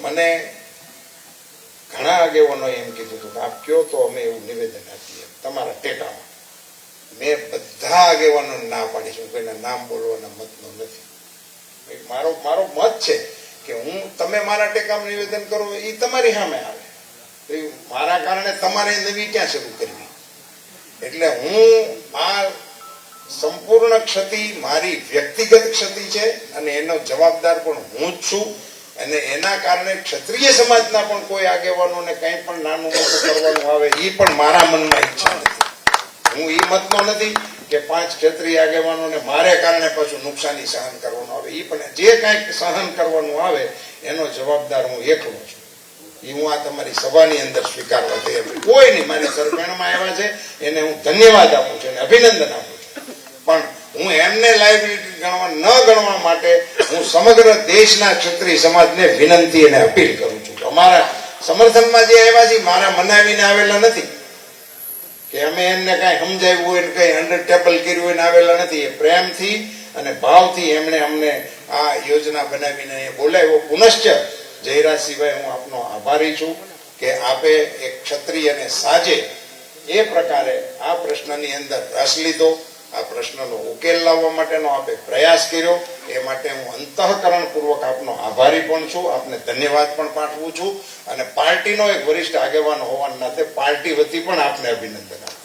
મને ઘણા આગેવાનો એમ કીધું હતું કે આપ કયો તો અમે એવું નિવેદન આપીએ. તમારા ટેકામાં. મેં બધા આગેવાનો ના પાડીશું કોઈના નામ બોલવાના મતનો નથી. મારો મારો મત છે કે હું, તમે મારા ટેકામાં નિવેદન કરો એ તમારી સામે આવે. મારા કારણે તમારે નવી ક્યાં શરૂ કરવી? એટલે હું આ સંપૂર્ણ ક્ષતિ મારી વ્યક્તિગત ક્ષતિ છે અને એનો જવાબદાર પણ હું જ છું. અને એના કારણે ક્ષત્રિય સમાજના પણ કોઈ આગેવાનોને કંઈ પણ નાનું મોટું કરવાનું આવે એ પણ મારા મનમાં ઈચ્છા નથી. હું એ મતનો નથી કે પાંચ ક્ષત્રિય આગેવાનોને મારે કારણે પાછું નુકસાની સહન કરવાનું આવે. એ પણ જે કાંઈક સહન કરવાનું આવે, એનો જવાબદાર હું એકલો છું. એ હું આ તમારી સભાની અંદર સ્વીકારવા એમ કોઈ નહીં, મારી સરપેણમાં આવ્યા છે, એને હું ધન્યવાદ આપું છું અને અભિનંદન આપું છું. પણ હું એમને લાયબિલિટી ગણવા ન ગણવા માટે હું સમગ્ર દેશના ક્ષત્રિય સમાજને વિનંતી અને અપીલ કરું છું અમારા સમર્થનમાં જે આવ્યા છે મારા મનાવીને આવેલા નથી. કે અમે એમને કાંઈ સમજાવ્યું હોય ને કંઈ અંડર ટેબલ કર્યું હોય આવેલા નથી. એ પ્રેમથી અને ભાવથી એમણે અમને આ યોજના બનાવીને બોલાવ્યો. પુનશ્ચ સિવાય હું આપનો આભારી છું કે આપે એક ક્ષત્રિયને સાજે એ પ્રકારે આ પ્રશ્નની અંદર રસ લીધો. આ પ્રશ્નનો ઉકેલ લાવવા માટેનો આપે પ્રયાસ કર્યો. એ માટે હું અંતઃકરણપૂર્વક આપનો આભારી પણ છું. આપને ધન્યવાદ પણ પાઠવું છું. અને પાર્ટીનો એક વરિષ્ઠ આગેવાન હોવાના નાતે પાર્ટી વતી પણ આપને અભિનંદન આપું